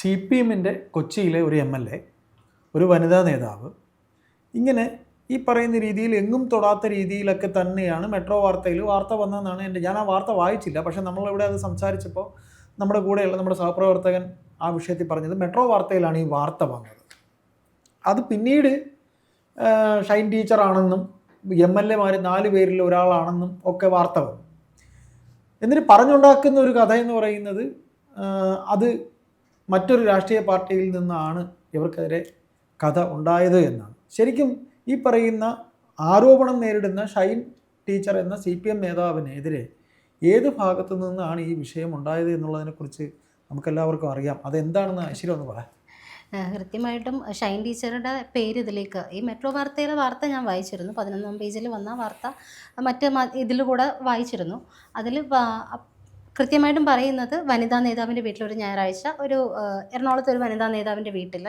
C P എമ്മിന്റെ കൊച്ചിയിലെ ഒരു എം എൽ എ ഒരു വനിതാ നേതാവ് ഇങ്ങനെ ഈ പറയുന്ന രീതിയിൽ എങ്ങും തൊടാത്ത രീതിയിലൊക്കെ തന്നെയാണ് മെട്രോ വാർത്തയിൽ വാർത്ത വന്നതെന്നാണ് എന്റെ ഞാൻ ആ വാർത്ത വായിച്ചില്ല പക്ഷേ നമ്മളിവിടെ അത് സംസാരിച്ചപ്പോൾ നമ്മുടെ കൂടെയുള്ള നമ്മുടെ സഹപ്രവർത്തകൻ ആ വിഷയത്തിൽ പറഞ്ഞത് മെട്രോ വാർത്തയിലാണ് ഈ വാർത്ത വന്നത്. അത് പിന്നീട് ഷൈൻ ടീച്ചറാണെന്നും എം എൽ എമാർ നാല് പേരിൽ ഒരാളാണെന്നും ഒക്കെ വാർത്ത വന്നു. എന്നിട്ട് പറഞ്ഞുണ്ടാക്കുന്ന ഒരു കഥ എന്ന് പറയുന്നത് അത് മറ്റൊരു രാഷ്ട്രീയ പാർട്ടിയിൽ നിന്നാണ് ഇവർക്കെതിരെ കഥ ഉണ്ടായത് എന്നാണ്. ശരിക്കും ഈ പറയുന്ന ആരോപണം നേരിടുന്ന ഷൈൻ ടീച്ചർ എന്ന സി പി എം നേതാവിനെതിരെ ഏത് ഭാഗത്തു നിന്നാണ് ഈ വിഷയം ഉണ്ടായത് എന്നുള്ളതിനെക്കുറിച്ച് നമുക്കെല്ലാവർക്കും അറിയാം. അതെന്താണെന്ന് ഐശ്വര്യ ഒന്ന് പറയാം കൃത്യമായിട്ടും ഷൈൻ ടീച്ചറുടെ പേര് ഇതിലേക്ക് ഈ മെട്രോ വാർത്തയിലെ വാർത്ത ഞാൻ വായിച്ചിരുന്നു. പതിനൊന്നാം പേജിൽ വന്ന വാർത്ത മറ്റ് ഇതിൽ കൂടെ വായിച്ചിരുന്നു. അതിൽ കൃത്യമായിട്ടും പറയുന്നത് വനിതാ നേതാവിന്റെ വീട്ടിൽ ഒരു ഞായറാഴ്ച. ഒരു എറണാകുളത്ത് ഒരു വനിതാ നേതാവിന്റെ വീട്ടിൽ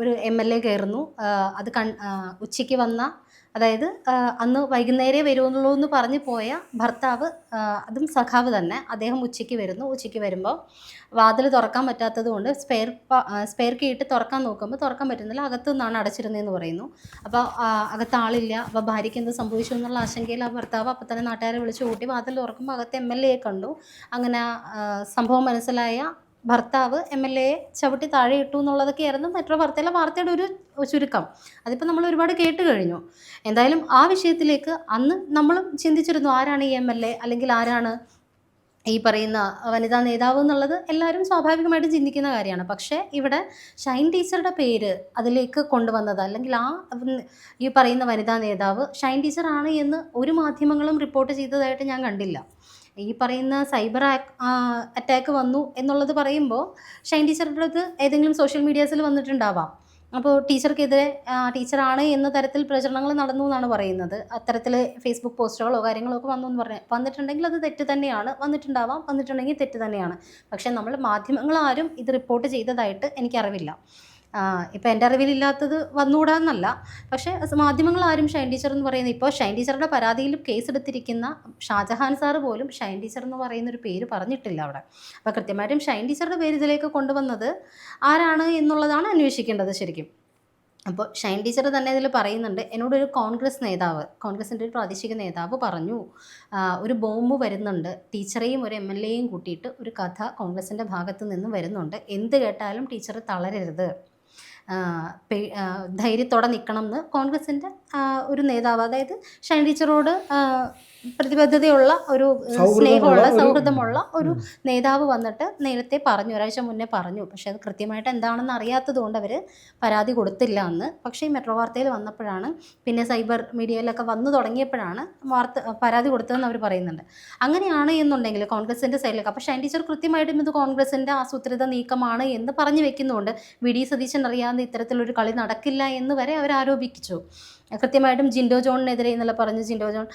ഒരു എം എൽ എ കയറുന്നു. അത് കൺ ഉച്ചയ്ക്ക് വന്ന അതായത് അന്ന് വൈകുന്നേരേ വരുള്ളൂ എന്ന് പറഞ്ഞു പോയ ഭർത്താവ് അതും സഖാവ് തന്നെ. അദ്ദേഹം ഉച്ചയ്ക്ക് വരുന്നു. ഉച്ചയ്ക്ക് വരുമ്പോൾ വാതിൽ തുറക്കാൻ പറ്റാത്തത് കൊണ്ട് സ്പെയർ സ്പെയർ കീ ഇട്ട് തുറക്കാൻ നോക്കുമ്പോൾ തുറക്കാൻ പറ്റുന്നില്ല. അകത്തു നിന്നാണ് അടച്ചിരുന്നതെന്ന് പറയുന്നു. അപ്പോൾ അകത്ത് ആളില്ല. അപ്പോൾ ഭാര്യയ്ക്ക് എന്ത് സംഭവിച്ചു എന്നുള്ള ആശങ്കയിൽ ആ ഭർത്താവ് അപ്പം തന്നെ നാട്ടുകാരെ വിളിച്ചു കൂട്ടി വാതിൽ തുറക്കുമ്പോൾ അകത്ത് എം എൽ എയെ കണ്ടു. അങ്ങനെ സംഭവം മനസ്സിലായ ഭർത്താവ് എം എൽ എയെ ചവിട്ടി താഴെ ഇട്ടു എന്നുള്ളതൊക്കെയായിരുന്നു മെട്രോ വാർത്തയിലെ വാർത്തയുടെ ഒരു ചുരുക്കം. അതിപ്പോൾ നമ്മൾ ഒരുപാട് കേട്ട് കഴിഞ്ഞു. എന്തായാലും ആ വിഷയത്തിലേക്ക് അന്ന് നമ്മളും ചിന്തിച്ചിരുന്നു ആരാണ് ഈ എം എൽ എ അല്ലെങ്കിൽ ആരാണ് ഈ പറയുന്ന വനിതാ നേതാവ് എന്നുള്ളത് എല്ലാവരും സ്വാഭാവികമായിട്ടും ചിന്തിക്കുന്ന കാര്യമാണ്. പക്ഷേ ഇവിടെ ഷൈൻ ടീച്ചറുടെ പേര് അതിലേക്ക് കൊണ്ടുവന്നത് അല്ലെങ്കിൽ ആ ഈ പറയുന്ന വനിതാ നേതാവ് ഷൈൻ ടീച്ചറാണ് എന്ന് ഒരു മാധ്യമങ്ങളും റിപ്പോർട്ട് ചെയ്തതായിട്ട് ഞാൻ കണ്ടില്ല. ഈ പറയുന്ന സൈബർ അറ്റാക്ക് വന്നു എന്നുള്ളത് പറയുമ്പോൾ ഷൈൻ ടീച്ചറുടെ അടുത്ത് ഏതെങ്കിലും സോഷ്യൽ മീഡിയാസിൽ വന്നിട്ടുണ്ടാവാം. അപ്പോൾ ടീച്ചർക്കെതിരെ ടീച്ചറാണ് എന്ന തരത്തിൽ പ്രചരണങ്ങൾ നടന്നു എന്നാണ് പറയുന്നത്. അത്തരത്തിൽ ഫേസ്ബുക്ക് പോസ്റ്റുകളോ കാര്യങ്ങളോ ഒക്കെ വന്നു എന്ന് പറഞ്ഞ വന്നിട്ടുണ്ടെങ്കിൽ അത് തെറ്റ് തന്നെയാണ്. വന്നിട്ടുണ്ടാവാം വന്നിട്ടുണ്ടെങ്കിൽ തെറ്റ് തന്നെയാണ്. പക്ഷേ നമ്മൾ മാധ്യമങ്ങളാരും ഇത് റിപ്പോർട്ട് ചെയ്തതായിട്ട് എനിക്കറിവില്ല. ഇപ്പം എന്റെ അറിവിലില്ലാത്തത് വന്നുകൂടാന്നല്ല പക്ഷേ മാധ്യമങ്ങൾ ആരും ഷൈൻ ടീച്ചർ എന്ന് പറയുന്നത് ഇപ്പോൾ ഷൈൻ ടീച്ചറുടെ പരാതിയിൽ കേസെടുത്തിരിക്കുന്ന ഷാജഹാൻ സാർ പോലും ഷൈൻ ടീച്ചർ എന്ന് പറയുന്ന ഒരു പേര് പറഞ്ഞിട്ടില്ല അവിടെ. അപ്പോൾ കൃത്യമായിട്ടും ഷൈൻ ടീച്ചറുടെ പേര് ഇതിലേക്ക് കൊണ്ടുവന്നത് ആരാണ് എന്നുള്ളതാണ് അന്വേഷിക്കേണ്ടത് ശരിക്കും. അപ്പോൾ ഷൈൻ ടീച്ചർ തന്നെ ഇതിൽ പറയുന്നുണ്ട് എന്നോടൊരു കോൺഗ്രസ് നേതാവ് കോൺഗ്രസിന്റെ ഒരു പ്രാദേശിക നേതാവ് പറഞ്ഞു ഒരു ബോംബ് വരുന്നുണ്ട് ടീച്ചറെയും ഒരു എം എൽ എയും കൂട്ടിയിട്ട് ഒരു കഥ കോൺഗ്രസിന്റെ ഭാഗത്ത് നിന്ന് വരുന്നുണ്ട് എന്ത് കേട്ടാലും ടീച്ചർ തളരരുത്. ധൈര്യത്തോടെ നിൽക്കണം എന്ന് കോൺഗ്രസിന്റെ ഒരു നേതാവ് അതായത് ഷൈൻ ടീച്ചറോട് പ്രതിബദ്ധതയുള്ള ഒരു സ്നേഹമുള്ള സൗഹൃദമുള്ള ഒരു നേതാവ് വന്നിട്ട് നേരത്തെ പറഞ്ഞു ഒരാഴ്ച മുന്നേ പറഞ്ഞു. പക്ഷെ അത് കൃത്യമായിട്ട് എന്താണെന്ന് അറിയാത്തത് കൊണ്ട് അവർ പരാതി കൊടുത്തില്ല അന്ന്. പക്ഷേ ഈ മെട്രോ വാർത്തയിൽ വന്നപ്പോഴാണ് പിന്നെ സൈബർ മീഡിയയിലൊക്കെ വന്നു തുടങ്ങിയപ്പോഴാണ് വാർത്ത പരാതി കൊടുത്തതെന്ന് അവർ പറയുന്നുണ്ട്. അങ്ങനെയാണ് എന്നുണ്ടെങ്കിൽ കോൺഗ്രസിന്റെ സൈഡിലൊക്കെ അപ്പോൾ ഷൈൻ ടീച്ചർ കൃത്യമായിട്ടും ഇത് കോൺഗ്രസിന്റെ ആസൂത്രിത നീക്കമാണ് എന്ന് പറഞ്ഞു വെക്കുന്നുണ്ട് വി. ഡി. സതീശൻ അറിയാതെ ഇത്തരത്തിലൊരു കളി നടക്കില്ല എന്ന് വരെ അവർ ആരോപിച്ചു. കൃത്യമായിട്ടും ജിൻഡോ ജോണിനെതിരെ എന്നുള്ള പറഞ്ഞ് ജിൻഡോ ജോൺ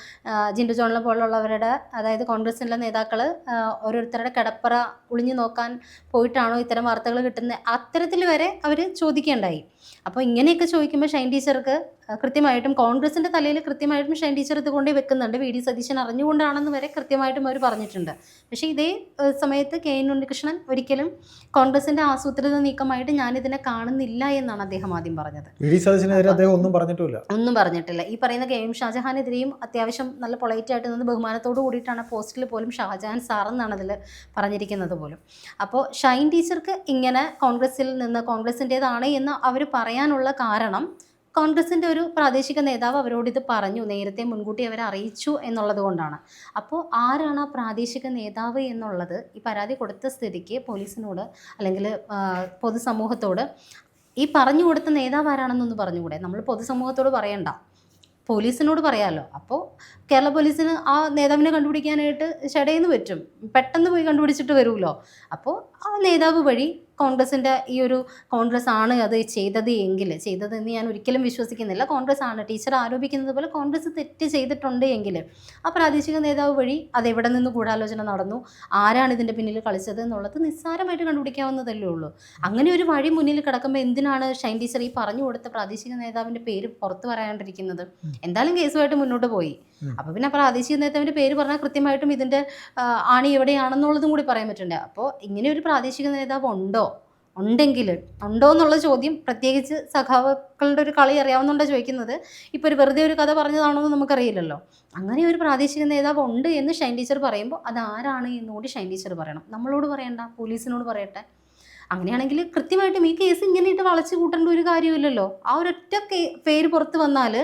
ജിൻഡോ ജോണിനെ പോലുള്ളവരുടെ അതായത് കോൺഗ്രസിലെ നേതാക്കൾ ഓരോരുത്തരുടെ കിടപ്പറ ഒളിഞ്ഞു നോക്കാൻ പോയിട്ടാണോ ഇത്തരം വാർത്തകൾ കിട്ടുന്നത്? അത്തരത്തിൽ വരെ അവർ ചോദിക്കേണ്ടായി. അപ്പോൾ ഇങ്ങനെയൊക്കെ ചോദിക്കുമ്പോൾ ഷൈൻ ടീച്ചർക്ക് കൃത്യമായിട്ടും കോൺഗ്രസിന്റെ തലയിൽ കൃത്യമായിട്ടും ഷൈൻ ടീച്ചർ ഇത് കൊണ്ട് വെക്കുന്നുണ്ട്. വി. ഡി. സതീശൻ അറിഞ്ഞുകൊണ്ടാണെന്ന് വരെ കൃത്യമായിട്ടും അവർ പറഞ്ഞിട്ടുണ്ട്. പക്ഷേ ഇതേ സമയത്ത് കെ. എൻ. ഉണ്ണികൃഷ്ണൻ ഒരിക്കലും കോൺഗ്രസിന്റെ ആസൂത്രിത നീക്കമായിട്ട് ഞാനിതിനെ കാണുന്നില്ല എന്നാണ് അദ്ദേഹം ആദ്യം പറഞ്ഞത്. ഒന്നും പറഞ്ഞിട്ടില്ല ഒന്നും പറഞ്ഞിട്ടില്ല. ഈ പറയുന്ന കെ. എം. ഷാജഹാനെതിരെയും അത്യാവശ്യം നല്ല പൊളൈറ്റ് ആയിട്ട് നിന്ന് ബഹുമാനത്തോടു കൂടിയിട്ടാണ് പോസ്റ്റിൽ പോലും ഷാജഹാൻ സാറെന്നാണ് അതിൽ പറഞ്ഞിരിക്കുന്നത് പോലും. അപ്പോൾ ഷൈൻ ടീച്ചർക്ക് ഇങ്ങനെ കോൺഗ്രസിൽ നിന്ന് കോൺഗ്രസിന്റേതാണ് എന്ന് അവർ പറയാനുള്ള കാരണം കോൺഗ്രസിന്റെ ഒരു പ്രാദേശിക നേതാവ് അവരോട് ഇത് പറഞ്ഞു. നേരത്തെ മുൻകൂട്ടി അവരെ അറിയിച്ചു എന്നുള്ളത് കൊണ്ടാണ്. അപ്പോൾ ആരാണ് ആ പ്രാദേശിക നേതാവ് എന്നുള്ളത് ഈ പരാതി കൊടുത്ത സ്ഥിതിക്ക് പോലീസിനോട് അല്ലെങ്കിൽ പൊതുസമൂഹത്തോട് ഈ പറഞ്ഞു കൊടുത്ത നേതാവ് ആരാണെന്നൊന്ന് പറഞ്ഞുകൂടെ? നമ്മൾ പൊതുസമൂഹത്തോട് പറയണ്ട. പോലീസിനോട് പറയാമല്ലോ അപ്പോൾ കേരള പോലീസിന് ആ നേതാവിനെ കണ്ടുപിടിക്കാനായിട്ട് ഷടയിന്ന് പറ്റും. പെട്ടെന്ന് പോയി കണ്ടുപിടിച്ചിട്ട് വരുമല്ലോ. അപ്പോൾ ആ നേതാവ് വഴി കോൺഗ്രസിന്റെ ഈ ഒരു കോൺഗ്രസ് ആണ് അത് ചെയ്തത് എങ്കിൽ ചെയ്തതെന്ന് ഞാൻ ഒരിക്കലും വിശ്വസിക്കുന്നില്ല. കോൺഗ്രസ് ആണ് ടീച്ചർ ആരോപിക്കുന്നത് പോലെ കോൺഗ്രസ് തെറ്റ് ചെയ്തിട്ടുണ്ട് എങ്കിൽ ആ പ്രാദേശിക നേതാവ് വഴി അത് എവിടെ നിന്ന് ഗൂഢാലോചന നടന്നു ആരാണ് ഇതിന്റെ പിന്നിൽ കളിച്ചത് എന്നുള്ളത് നിസ്സാരമായിട്ട് കണ്ടുപിടിക്കാവുന്നതല്ലേ ഉള്ളൂ. അങ്ങനെ ഒരു വഴി മുന്നിൽ കിടക്കുമ്പോൾ എന്തിനാണ് ഷൈൻ ടീച്ചർ ഈ പറഞ്ഞു കൊടുത്ത പ്രാദേശിക നേതാവിന്റെ പേര് പുറത്ത് പറയാണ്ടിരിക്കുന്നത്? എന്തായാലും കേസുമായിട്ട് മുന്നോട്ട് പോയി. അപ്പോൾ പിന്നെ പ്രാദേശിക നേതാവിന്റെ പേര് പറഞ്ഞാൽ കൃത്യമായിട്ടും ഇതിന്റെ ആണി എവിടെയാണെന്നുള്ളതും കൂടി പറയാൻ പറ്റുന്നുണ്ട് അപ്പോൾ ഇങ്ങനെ ഒരു പ്രാദേശിക നേതാവ് ഉണ്ടോ? ഉണ്ടെങ്കിൽ ഉണ്ടോ എന്നുള്ള ചോദ്യം പ്രത്യേകിച്ച് സഖാക്കളുടെ ഒരു കളി അറിയാവുന്നുണ്ടോ ചോദിക്കുന്നത്. ഇപ്പോൾ ഒരു വെറുതെ ഒരു കഥ പറഞ്ഞതാണോ എന്ന് നമുക്കറിയില്ലല്ലോ. അങ്ങനെ ഒരു പ്രാദേശിക നേതാവ് ഉണ്ട് എന്ന് ഷൈൻ ടീച്ചർ പറയുമ്പോൾ അത് ആരാണ് എന്നുകൂടി ഷൈൻ ടീച്ചർ പറയണം. നമ്മളോട് പറയണ്ട പോലീസിനോട് പറയട്ടെ. അങ്ങനെയാണെങ്കിൽ കൃത്യമായിട്ടും ഈ കേസ് ഇങ്ങനെ ഇട്ട് വളച്ചു കൂട്ടേണ്ട ഒരു കാര്യമില്ലല്ലോ. ആ ഒരൊറ്റ പേര് പുറത്ത് വന്നാൽ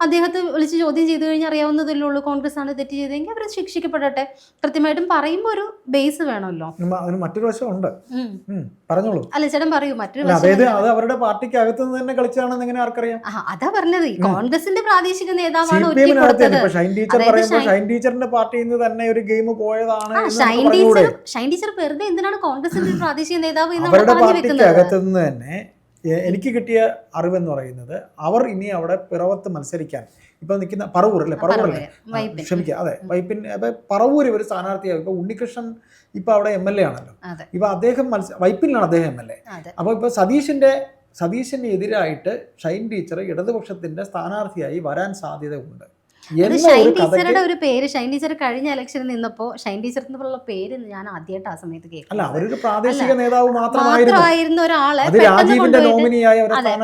അദ്ദേഹത്തെ വിളിച്ച് ചോദ്യം ചെയ്തു കഴിഞ്ഞാൽ അറിയാവുന്നതല്ലേ ഉള്ളൂ. കോൺഗ്രസ് ആണ് തെറ്റ് ചെയ്തതെങ്കിൽ അവർ ശിക്ഷിക്കപ്പെടട്ടെ. കൃത്യമായിട്ടും പറയുമ്പോൾ ഒരു ബേസ് വേണമല്ലോ. അതിന് മറ്റൊരു വശമുണ്ട് പറഞ്ഞോളൂ. അല്ല ചേട്ടൻ പറയൂ മറ്റൊരു വശം അതായത്? അത് അവരുടെ പാർട്ടിക്ക് അകത്തു നിന്ന് തന്നെ കളിച്ചാണെന്ന് എങ്ങനെ ആർക്കറിയാം? അതാ പറഞ്ഞത്. കോൺഗ്രസിന്റെ പ്രാദേശിക നേതാവാണ് ഷൈൻ ടീച്ചർ പറയുമ്പോൾ ഷൈൻ- ടീച്ചറിന്റെ പാർട്ടിയിൽ നിന്ന് തന്നെ ഒരു ഗെയിം പോയതാണ് ഷൈൻ ടീച്ചർ ഷൈൻ ടീച്ചർ വെറുതെ എന്തിനാണ് കോൺഗ്രസിന്റെ പ്രാദേശിക നേതാവ് എന്ന് പറഞ്ഞു വെക്കുന്നത്? തന്നെ എനിക്ക് കിട്ടിയ അറിവെന്ന് പറയുന്നത് അവർ ഇനി അവിടെ പിറവത്ത് മത്സരിക്കാൻ. ഇപ്പൊ നിൽക്കുന്ന പറവൂർ അല്ലേ? പറവൂരല്ലേ അല്ലെ? ക്ഷമിക്കുക. അതെ വൈപ്പിൻ. അപ്പൊ പറവൂർ ഇവർ സ്ഥാനാർത്ഥിയാകും ഇപ്പൊ ഉണ്ണികൃഷ്ണൻ ഇപ്പൊ അവിടെ എം എൽ എ ആണല്ലോ. ഇപ്പൊ അദ്ദേഹം മത്സ വൈപ്പിനിലാണ് അദ്ദേഹം എം എൽ എ. അപ്പോൾ ഇപ്പോൾ സതീഷിന്റെ സതീഷിന് എതിരായിട്ട് ഷൈൻ ടീച്ചർ ഇടതുപക്ഷത്തിന്റെ സ്ഥാനാർത്ഥിയായി വരാൻ സാധ്യതയുണ്ട്. ഷൈൻ ഒരു ടീച്ചറുടെ ഒരു പേര് ഷൈൻ ടീച്ചർ കഴിഞ്ഞ ഇലക്ഷനിൽ നിന്നപ്പോ ഷൈൻ ടീച്ചർ എന്നുള്ള പേര് ഞാൻ ആദ്യമായിട്ട് ആ സമയത്ത് മാത്രമായിരുന്ന. ഒരാളെ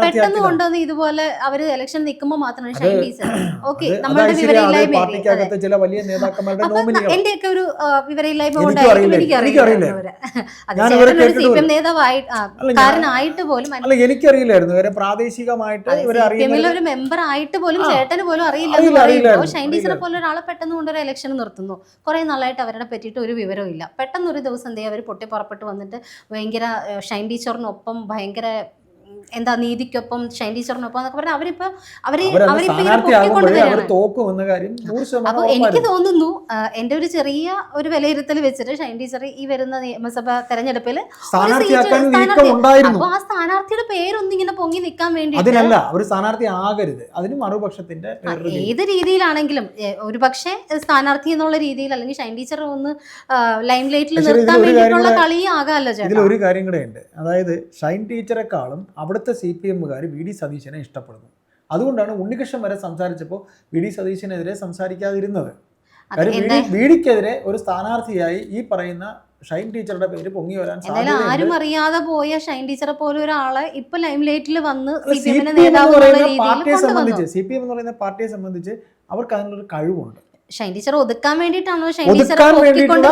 പെട്ടെന്ന് കൊണ്ടുവന്ന് ഇതുപോലെ അവർ ഇലക്ഷൻ നിൽക്കുമ്പോൾ മാത്രമാണ് ഷൈൻ ടീച്ചർ. ഓക്കെ നമ്മളുടെ നോമിനികൾ എന്റെയൊക്കെ ഒരു വിവരയില്ലായ്മ കൊണ്ടായിരിക്കും. എനിക്കറിയില്ല എനിക്കറിയില്ല. അത് ഞാൻ ഇവരെ ചേട്ടനൊരു സി പി എം കേട്ടിട്ടുമില്ല. നേതാവായി ആ, കാരനായിട്ട് പോലും എനിക്കറിയില്ലായിരുന്നു. പ്രാദേശികമായിട്ട് ഒരു മെമ്പർ ആയിട്ട് പോലും. ചേട്ടന് പോലും അറിയില്ല അറിയില്ലായിരുന്നു, ഷൈൻ ടീച്ചറെ പോലെ ഒരാളെ പെട്ടെന്ന് കൊണ്ടൊരു ഇലക്ഷൻ നിർത്തുന്നു. കുറെ നാളായിട്ട് അവരുടെ പറ്റിയിട്ട് ഒരു വിവരവും ഇല്ല. പെട്ടെന്ന് ഒരു ദിവസം എന്തേ അവർ പൊട്ടി പുറപ്പെട്ട് വന്നിട്ട് ഭയങ്കര ഷൈൻ ടീച്ചറിനൊപ്പം ഭയങ്കര എന്താ നീതിക്കൊപ്പം ഷൈൻ ടീച്ചറിനൊപ്പം എന്നൊക്കെ പറഞ്ഞാൽ അവരിപ്പോ അവർ അവരിപ്പോ അപ്പൊ എനിക്ക് തോന്നുന്നു എന്റെ ഒരു ചെറിയ ഒരു വിലയിരുത്തൽ വെച്ചിട്ട് ഷൈൻ ടീച്ചർ ഈ വരുന്ന നിയമസഭാ തെരഞ്ഞെടുപ്പിൽ അപ്പൊ ആ സ്ഥാനാർത്ഥിയുടെ പേരൊന്നും ഇങ്ങനെ പൊങ്ങി നിൽക്കാൻ വേണ്ടി അതിനല്ല ഒരു സ്ഥാനാർത്ഥി ആകരുത്. അതിന് മറുപക്ഷത്തിന്റെ ഏത് രീതിയിലാണെങ്കിലും ഒരു പക്ഷേ സ്ഥാനാർത്ഥി എന്നുള്ള രീതിയിൽ അല്ലെങ്കിൽ ഷൈൻ ടീച്ചർ ഒന്ന് ലൈം ലൈറ്റിൽ നിർത്താൻ വേണ്ടിയിട്ടുള്ള കളി ആകാമല്ലോ ചേട്ടാ. ഒരു കാര്യം കൂടെ ഉണ്ട്. അതായത് ഷൈൻ ടീച്ചറെക്കാളും അവിടുത്തെ സി പി എമ്മുകാർ വി ഡി സതീശനെ ഇഷ്ടപ്പെടുന്നു. അതുകൊണ്ടാണ് ഉണ്ണികൃഷ്ണൻ വരെ സംസാരിച്ചപ്പോൾ വി ഡി സതീശനെതിരെ സംസാരിക്കാതിരുന്നത്. കാര്യം വി എന്താ ഡി വി ഡിക്കെതിരെ ഒരു സ്ഥാനാർത്ഥിയായി ഈ പറയുന്ന ഷൈൻ ടീച്ചറുടെ പേര് പൊങ്ങി വരാൻ എന്തായാലും ആരും അറിയാതെ പോയ ഷൈൻ ടീച്ചറെ പോലെ ഒരാളെ ഇപ്പൊ ലൈം ലൈറ്റിൽ വന്ന് അല്ല, C C P P M എന്ന് പറയുന്ന രീതിയിൽ പാർട്ടിയെ സംബന്ധിച്ച് സി പി എം എന്ന് പറയുന്ന പാർട്ടിയെ സംബന്ധിച്ച് അവർക്ക് അതിനുള്ളൊരു കഴിവുണ്ട്. ഷൈൻ ടീച്ചർ ഒതുക്കാൻ വേണ്ടിയിട്ടാണോ? ഷൈൻ ടീച്ചർ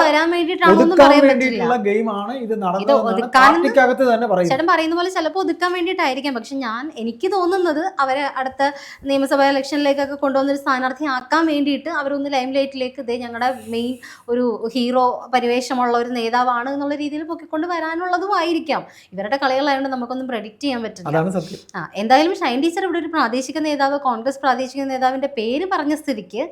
വരാൻ വേണ്ടിയിട്ടാണോ എന്ന് ഒതുക്കാൻ പറയാൻ പറ്റില്ല. വേണ്ടിയിട്ടുള്ള ഗെയിമാണ് ഇത് തന്നെ ചേട്ടൻ പറയുന്ന പോലെ ചിലപ്പോൾ ഒതുക്കാൻ വേണ്ടിയിട്ടായിരിക്കാം. പക്ഷെ ഞാൻ എനിക്ക് തോന്നുന്നത് അവരെ അടുത്ത നിയമസഭാ ഇലക്ഷനിലേക്കൊക്കെ കൊണ്ടുവന്ന ഒരു സ്ഥാനാർത്ഥി ആക്കാൻ വേണ്ടിയിട്ട് അവരൊന്ന് ലൈം ലൈറ്റിലേക്ക് ഇതേ ഞങ്ങളുടെ മെയിൻ ഒരു ഹീറോ പരിവേഷമുള്ള ഒരു നേതാവാണ് എന്നുള്ള രീതിയിൽ പൊക്കിക്കൊണ്ട് വരാനുള്ളതും ആയിരിക്കാം. ഇവരുടെ കളികളായതുകൊണ്ട് നമുക്കൊന്നും പ്രഡിക്റ്റ് ചെയ്യാൻ പറ്റില്ല. ആ എന്തായാലും ഷൈൻ ടീച്ചർ ഇവിടെ ഒരു പ്രാദേശിക നേതാവ് കോൺഗ്രസ് പ്രാദേശിക നേതാവിന്റെ പേര് പറഞ്ഞ സ്ഥിതിക്ക്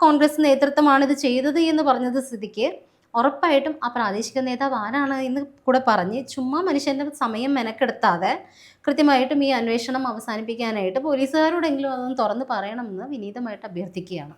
കോൺഗ്രസ് നേതൃത്വമാണ് ഇത് ചെയ്തത് എന്ന് പറഞ്ഞത് സ്ഥിതിക്ക് ഉറപ്പായിട്ടും ആ പ്രാദേശിക നേതാവ് ആരാണ് എന്ന് കൂടെ പറഞ്ഞ് ചുമ്മാ മനുഷ്യന്റെ സമയം മെനക്കെടുത്താതെ കൃത്യമായിട്ടും ഈ അന്വേഷണം അവസാനിപ്പിക്കാനായിട്ട് പോലീസുകാരോടെങ്കിലും അതൊന്ന് തുറന്ന് പറയണമെന്ന് വിനീതമായിട്ട് അഭ്യർത്ഥിക്കുകയാണ്.